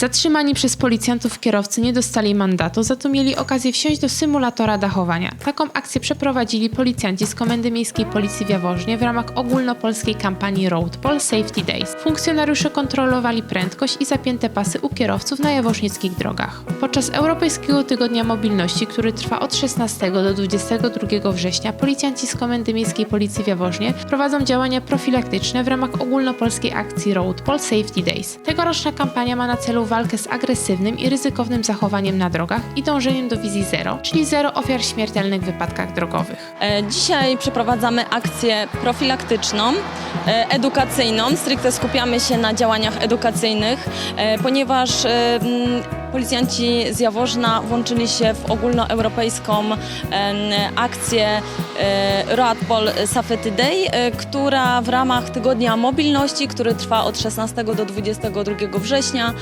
Zatrzymani przez policjantów kierowcy nie dostali mandatu, za to mieli okazję wsiąść do symulatora dachowania. Taką akcję przeprowadzili policjanci z Komendy Miejskiej Policji w Jaworznie w ramach ogólnopolskiej kampanii Road Pol Safety Days. Funkcjonariusze kontrolowali prędkość i zapięte pasy u kierowców na jaworznieckich drogach. Podczas Europejskiego Tygodnia Mobilności, który trwa od 16 do 22 września, policjanci z Komendy Miejskiej Policji w Jaworznie prowadzą działania profilaktyczne w ramach ogólnopolskiej akcji Road Pol Safety Days. Tegoroczna kampania ma na celu walkę z agresywnym i ryzykownym zachowaniem na drogach i dążeniem do wizji zero, czyli zero ofiar śmiertelnych w wypadkach drogowych. E, Dzisiaj przeprowadzamy akcję profilaktyczną, e, edukacyjną. Stricte skupiamy się na działaniach edukacyjnych, e, ponieważ policjanci z Jaworzna włączyli się w ogólnoeuropejską akcję e, Roadpol Safety Day, e, która w ramach Tygodnia Mobilności, który trwa od 16 do 22 września,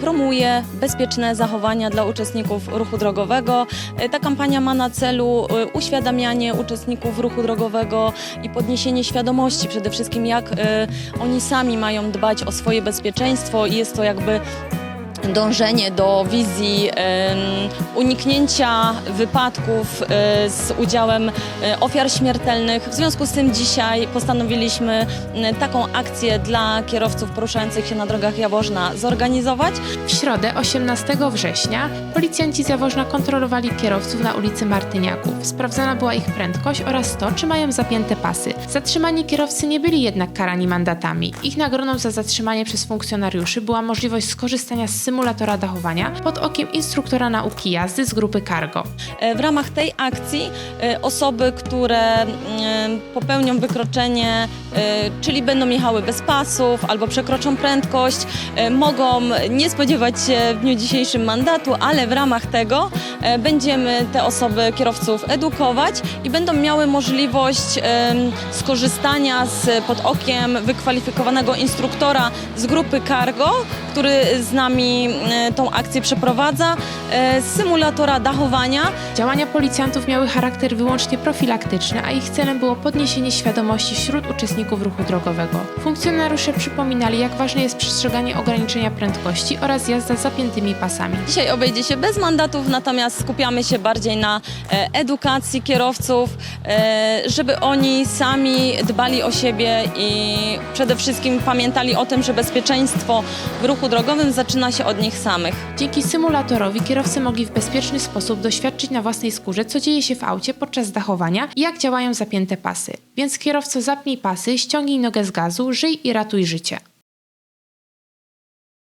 promuje bezpieczne zachowania dla uczestników ruchu drogowego. E, Ta kampania ma na celu uświadamianie uczestników ruchu drogowego i podniesienie świadomości przede wszystkim, jak oni sami mają dbać o swoje bezpieczeństwo i jest to jakby dążenie do wizji uniknięcia wypadków e, z udziałem e, ofiar śmiertelnych. W związku z tym dzisiaj postanowiliśmy m, taką akcję dla kierowców poruszających się na drogach Jaworzna zorganizować. W środę 18 września policjanci z Jaworzna kontrolowali kierowców na ulicy Martyniaków. Sprawdzana była ich prędkość oraz to, czy mają zapięte pasy. Zatrzymani kierowcy nie byli jednak karani mandatami. Ich nagrodą za zatrzymanie przez funkcjonariuszy była możliwość skorzystania z symulatora dachowania pod okiem instruktora nauki jazdy z grupy Cargo. E, W ramach tej akcji e, osoby, które mm, popełnią wykroczenie, e, czyli będą jechały bez pasów albo przekroczą prędkość, e, mogą nie spodziewać się w dniu dzisiejszym mandatu, ale w ramach tego e, będziemy te osoby, kierowców edukować i będą miały możliwość skorzystania z pod okiem wykwalifikowanego instruktora z grupy Cargo, który z nami e, tą akcję przeprowadza, e, z symulatora dachowania. Działania policjantów miały charakter wyłącznie profilaktyczny, a ich celem było podniesienie świadomości wśród uczestników ruchu drogowego. Funkcjonariusze przypominali, jak ważne jest przestrzeganie ograniczenia prędkości oraz jazda z zapiętymi pasami. Dzisiaj obejdzie się bez mandatów, natomiast skupiamy się bardziej na e, edukacji kierowców, e, żeby oni sami dbali o siebie i przede wszystkim pamiętali o tym, że bezpieczeństwo w ruchu drogowym zaczyna się od nich samych. Dzięki symulatorowi kierowcy mogli w bezpieczny sposób doświadczyć na własnej skórze, co dzieje się w aucie podczas dachowania i jak działają zapięte pasy. Więc kierowco zapnij pasy, ściągnij nogę z gazu, żyj i ratuj życie.